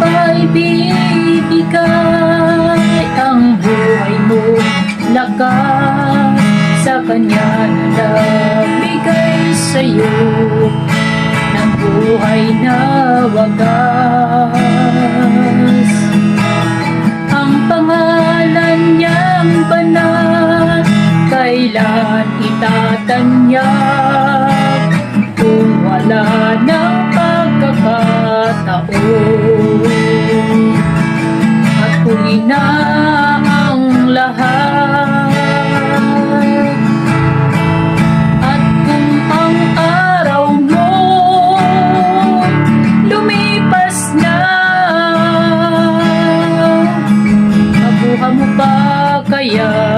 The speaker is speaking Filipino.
Paibibigay ang buhay mo Lakas sa kanya na nabigay sa'yo. Ng buhay na wagas. Ang pangalan niyang banal Kailan itatanyag Kung wala na lahat. At kung ang araw mo lumipas na Mabuha mo kaya?